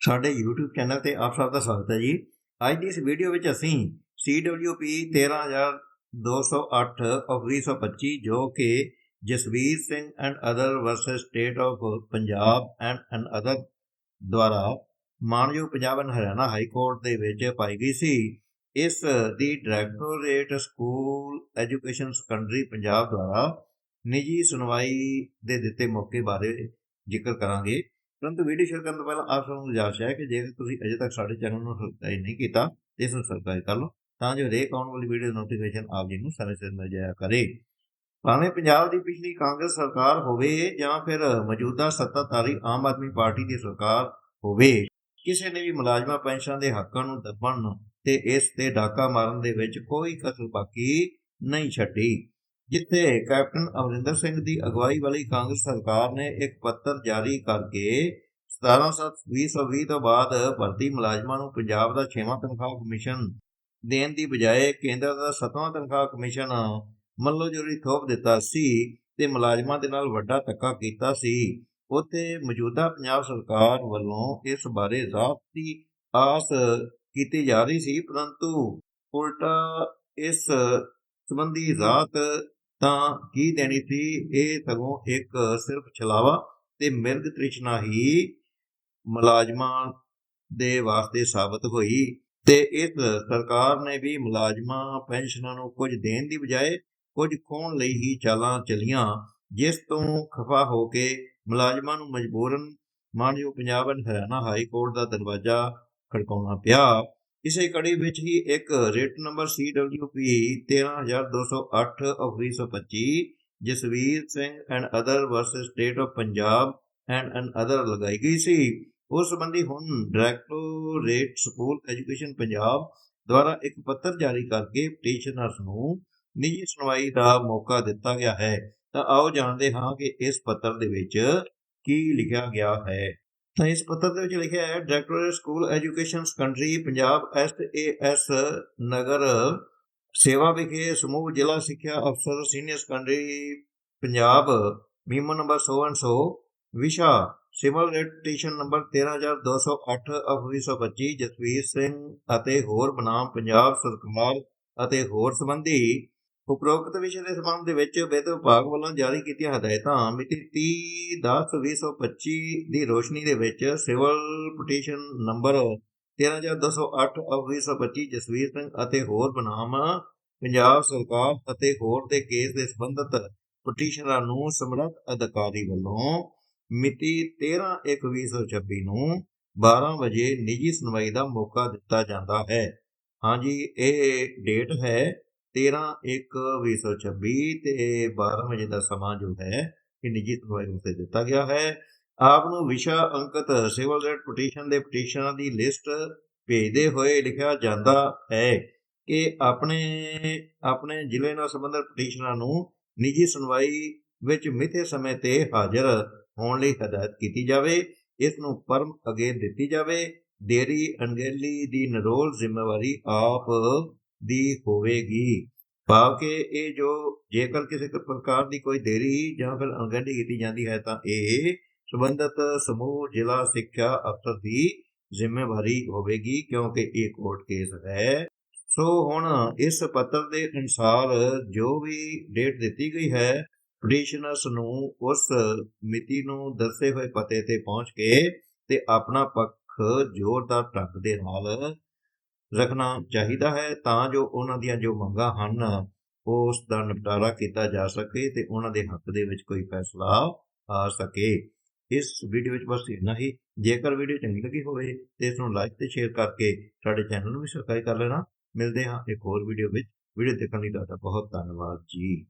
ਸਾਡੇ YouTube channel ਤੇ ਆਪ ਸਭ ਦਾ ਸਵਾਗਤ ਹੈ ਜੀ। ਅੱਜ ਦੀ ਇਸ ਵੀਡੀਓ ਵਿੱਚ ਅਸੀਂ CWP 13208 of 2025 ਜੋ ਕਿ Jasvir Singh and other versus state of Punjab and and other ਦੁਆਰਾ ਮਾਨਯੋਗ Punjab and Haryana high court ਦੇ ਵਿੱਚ ਪਾਈ ਗਈ ਸੀ। ਇਸ ਦੀ directorate school education secondary Punjab ਦੁਆਰਾ ਨਿੱਜੀ ਸੁਣਵਾਈ ਦੇ ਦਿੱਤੇ ਮੌਕੇ ਬਾਰੇ ਜ਼ਿਕਰ ਕਰਾਂਗੇ। ਪਰੰਤੂ ਵੀਡੀਓ ਸ਼ੇਅਰ ਕਰਨ ਤੋਂ ਪਹਿਲਾਂ ਆਪ ਸਭ ਨੂੰ ਗੁਜ਼ਾਰਿਸ਼ ਹੈ ਕਿ ਜੇਕਰ ਤੁਸੀਂ ਅਜੇ ਤੱਕ ਸਾਡੇ ਚੈਨਲ ਨੂੰ ਸਬਸਕ੍ਰਾਈਬ ਨਹੀਂ ਕੀਤਾ, ਇਸ ਨੂੰ ਸਬਸਕ੍ਰਾਈਬ ਕਰ ਲਓ, ਤਾਂ ਜੋ ਹਰੇਕ ਆਉਣ ਵਾਲੀ ਵੀਡੀਓ ਨੋਟੀਫਿਕੇਸ਼ਨ ਆਪ ਜੀ ਨੂੰ ਸਮੇਂ ਸਿਰ ਮਿਲ ਜਾਇਆ ਕਰੇ। ਭਾਵੇਂ ਪੰਜਾਬ ਦੀ ਪਿਛਲੀ ਕਾਂਗਰਸ ਸਰਕਾਰ ਹੋਵੇ ਜਾਂ ਫਿਰ ਮੌਜੂਦਾ ਸੱਤਾਧਾਰੀ ਆਮ ਆਦਮੀ ਪਾਰਟੀ ਦੀ ਸਰਕਾਰ ਹੋਵੇ, ਕਿਸੇ ਨੇ ਵੀ ਮੁਲਾਜ਼ਮਾਂ ਪੈਨਸ਼ਨ ਦੇ ਹੱਕਾਂ ਨੂੰ ਦੱਬਣ ਤੇ ਇਸ ਤੇ ਡਾਕਾ ਮਾਰਨ ਦੇ ਵਿੱਚ ਕੋਈ ਕਸਰ ਬਾਕੀ ਨਹੀਂ ਛੱਡੀ। ਜਿੱਥੇ ਕੈਪਟਨ ਅਮਰਿੰਦਰ ਸਿੰਘ ਦੀ ਅਗਵਾਈ ਵਾਲੀ ਕਾਂਗਰਸ ਸਰਕਾਰ ਨੇ ਇੱਕ ਪੱਤਰ ਜਾਰੀ ਕਰਕੇ 17/7/2020 ਤੋਂ ਬਾਅਦ ਭਰਤੀ ਮੁਲਾਜ਼ਮਾਂ ਨੂੰ ਪੰਜਾਬ ਦਾ 6ਵਾਂ ਤਨਖਾਹ ਕਮਿਸ਼ਨ ਦੇਣ ਦੀ ਬਜਾਏ ਕੇਂਦਰ ਦਾ 7ਵਾਂ ਤਨਖਾਹ ਕਮਿਸ਼ਨ ਮੱਲੋਜੋਰੀ ਥੋਪ ਦਿੱਤਾ ਸੀ ਤੇ ਮੁਲਾਜ਼ਮਾਂ ਦੇ ਨਾਲ ਵੱਡਾ ਧੱਕਾ ਕੀਤਾ ਸੀ। ਉੱਥੇ ਮੌਜੂਦਾ ਪੰਜਾਬ ਸਰਕਾਰ ਵੱਲੋਂ ਇਸ ਬਾਰੇ ਜ਼ਾਬਤੀ ਆਸ ਕੀਤੀ ਜਾ ਰਹੀ ਸੀ, ਪਰੰਤੂ ਉਲਟਾ ਇਸ ਸੰਬੰਧੀ ਰਾਤ ਤਾਂ ਕੀ ਦੇਣੀ ਸੀ? ਇਹ ਸਗੋਂ ਇੱਕ ਸਿਰਫ ਛਲਾਵਾ ਤੇ ਮਿਰਗ ਤ੍ਰਿਸ਼ਨਾ ਹੀ ਮੁਲਾਜ਼ਮਾਂ ਦੇ ਵਾਸਤੇ ਸਾਬਤ ਹੋਈ ਤੇ ਇਸ ਸਰਕਾਰ ਨੇ ਵੀ ਮੁਲਾਜ਼ਮਾਂ ਪੈਨਸ਼ਨਾਂ ਨੂੰ ਕੁਝ ਦੇਣ ਦੀ ਬਜਾਏ ਕੁਝ ਖੋਣ ਲਈ ਹੀ ਚਾਲਾਂ ਚਲੀਆਂ, ਜਿਸ ਤੋਂ ਖਫਾ ਹੋ ਕੇ ਮੁਲਾਜ਼ਮਾਂ ਨੂੰ ਮਜਬੂਰਨ ਮਾਨਯੋਗ Punjab and Haryana high court ਦਾ ਦਰਵਾਜ਼ਾ ਖੜਕਾਉਣਾ ਪਿਆ। ਇਸੇ ਕੜੀ ਵਿੱਚ ਹੀ ਇੱਕ writ number CWP 13208 of 2025 Jasvir Singh and other versus state of Punjab and and other ਲਗਾਈ ਗਈ ਸੀ। ਉਸ ਸੰਬੰਧੀ ਹੁਣ ਡਾਇਰੈਕਟੋਰੇਟ ਸਕੂਲ ਐਜੂਕੇਸ਼ਨ ਪੰਜਾਬ ਦੁਆਰਾ ਇੱਕ ਪੱਤਰ ਜਾਰੀ ਕਰਕੇ ਪਟੀਸ਼ਨਰਸ ਨੂੰ ਨਿੱਜੀ ਸੁਣਵਾਈ ਦਾ ਮੌਕਾ ਦਿੱਤਾ ਗਿਆ ਹੈ। ਤਾਂ ਆਓ ਜਾਣਦੇ ਹਾਂ ਕਿ ਇਸ ਪੱਤਰ ਦੇ ਵਿੱਚ ਕੀ ਲਿਖਿਆ ਗਿਆ ਹੈ। ਤਾਂ ਇਸ ਪੱਤਰ ਦੇ ਵਿੱਚ ਲਿਖਿਆ ਹੈ directorate school education secondary Punjab S Nagar ਸੇਵਾ ਵਿਖੇ ਸਮੂਹ ਜ਼ਿਲ੍ਹਾ ਸਿੱਖਿਆ ਅਫਸਰ senior secondary Punjab memo number 100 and 100 ਵਿਸ਼ਾ, civil writ petition number 13208 of 2025 Jasvir Singh ਅਤੇ ਹੋਰ ਬਨਾਮ ਪੰਜਾਬ ਸਰਕਾਰ ਅਤੇ ਹੋਰ ਸੰਬੰਧੀ ਉਪਰੋਕਤ ਵਿਸ਼ੇ ਦੇ ਸੰਬੰਧ ਦੇ ਵਿੱਚ ਵਿੱਤ ਵਿਭਾਗ ਵੱਲੋਂ ਜਾਰੀ ਕੀਤੀਆਂ ਹਦਾਇਤਾਂ ਮਿਤੀ 30/10/2025 ਦੀ ਰੋਸ਼ਨੀ ਦੇ ਵਿੱਚ civil petition number 13208 of 2025 Jasvir Singh ਅਤੇ ਹੋਰ ਬਨਾਮ ਪੰਜਾਬ ਸਰਕਾਰ ਅਤੇ ਹੋਰ ਦੇ ਕੇਸ ਦੇ ਸੰਬੰਧਤ ਪਟੀਸ਼ਨਰਾਂ ਨੂੰ ਸਮਰੱਥ ਅਧਿਕਾਰੀ ਵੱਲੋਂ ਮਿਤੀ 13/1/2026 ਨੂੰ 12 ਵਜੇ ਨਿੱਜੀ ਸੁਣਵਾਈ ਦਾ ਮੌਕਾ ਦਿੱਤਾ ਜਾਂਦਾ ਹੈ। ਹਾਂਜੀ, ਇਹ ਡੇਟ ਹੈ 13/1/2026 ਤੇ 12 ਵਜੇ ਦਾ ਸਮਾਂ ਜੋ ਹੈ, ਇਹ ਨਿੱਜੀ ਸੁਣਵਾਈ ਵਾਸਤੇ ਦਿੱਤਾ ਗਿਆ ਹੈ। ਆਪ ਨੂੰ ਵਿਸ਼ਾ ਅੰਕਤ ਸਿਵਲ ਰੇਟ ਪਟੀਸ਼ਨ ਦੇ ਪਟੀਸ਼ਨਾਂ ਦੀ ਲਿਸਟ ਭੇਜਦੇ ਹੋਏ ਲਿਖਿਆ ਜਾਂਦਾ ਹੈ ਕਿ ਆਪਣੇ ਆਪਣੇ ਜ਼ਿਲ੍ਹੇ ਨਾਲ ਸੰਬੰਧਿਤ ਪਟੀਸ਼ਨਾਂ ਨੂੰ ਨਿੱਜੀ ਸੁਣਵਾਈ ਵਿੱਚ ਮਿੱਥੇ ਸਮੇਂ ਤੇ ਹਾਜ਼ਰ ਹੋਣ ਲਈ ਹਦਾਇਤ ਕੀਤੀ ਜਾਵੇ। ਇਸ ਨੂੰ ਪਰਮ ਅਗੇ ਦਿੱਤੀ ਜਾਵੇ। ਦੇਰੀ ਅਣਗਹਿਲੀ ਦੀ ਨਿਰੋਲ ਜ਼ਿੰਮੇਵਾਰੀ ਆਪ ਦੀ ਹੋਵੇਗੀ। ਭਾਵ ਕਿ ਇਹ ਜੋ ਜੇਕਰ ਕਿਸੇ ਪ੍ਰਕਾਰ ਦੀ ਕੋਈ ਦੇਰੀ ਜਾਂ ਫਿਰ ਅਣਗਹਿਲੀ ਕੀਤੀ ਜਾਂਦੀ ਹੈ, ਤਾਂ ਇਹ ਸੰਬੰਧਤ ਸਮੂਹ, ਜ਼ਿਲ੍ਹਾ, ਸਿੱਖਿਆ ਅਫਸਰ ਦੀ ਜ਼ਿੰਮੇਵਾਰੀ ਹੋਵੇਗੀ, ਕਿਉਂਕਿ ਇਹ ਕੋਰਟ ਕੇਸ ਹੈ। ਸੋ ਹੁਣ ਇਸ ਪੱਤਰ ਦੇ ਅਨੁਸਾਰ ਜੋ ਵੀ ਡੇਟ ਦਿੱਤੀ ਗਈ ਹੈ, ਪਟੀਸ਼ਨਰਸ ਨੂੰ ਉਸ ਮਿਤੀ ਨੂੰ ਦੱਸੇ ਹੋਏ ਪਤੇ ਤੇ ਪਹੁੰਚ ਕੇ ਤੇ ਆਪਣਾ ਪੱਖ ਜ਼ੋਰਦਾਰ ਢੰਗ ਦੇ ਨਾਲ ਰੱਖਣਾ ਚਾਹੀਦਾ ਹੈ ਤਾਂ ਜੋ ਉਹਨਾਂ ਦੀਆਂ ਜੋ ਮੰਗਾਂ ਹਨ, ਉਸ ਦਾ ਨਿਪਟਾਰਾ ਕੀਤਾ ਜਾ ਸਕੇ ਤੇ ਉਹਨਾਂ ਦੇ ਹੱਕ ਦੇ ਵਿੱਚ ਕੋਈ ਫੈਸਲਾ ਆ ਸਕੇ। ਇਸ ਵੀਡੀਓ ਵਿੱਚ ਬਸ ਇੰਨਾ ਹੀ। ਜੇਕਰ ਵੀਡੀਓ ਚੰਗੀ ਲੱਗੀ ਹੋਵੇ ਤੇ ਇਸ ਨੂੰ ਲਾਈਕ ਤੇ ਸ਼ੇਅਰ ਕਰਕੇ ਸਾਡੇ ਚੈਨਲ ਨੂੰ ਵੀ ਸਬਸਕ੍ਰਾਈਬ ਕਰ ਲੈਣਾ। ਮਿਲਦੇ ਹਾਂ ਇੱਕ ਹੋਰ ਵੀਡੀਓ ਵਿੱਚ। ਵੀਡੀਓ ਦੇਖਣ ਲਈ ਤੁਹਾਡਾ ਬਹੁਤ ਧੰਨਵਾਦ ਜੀ।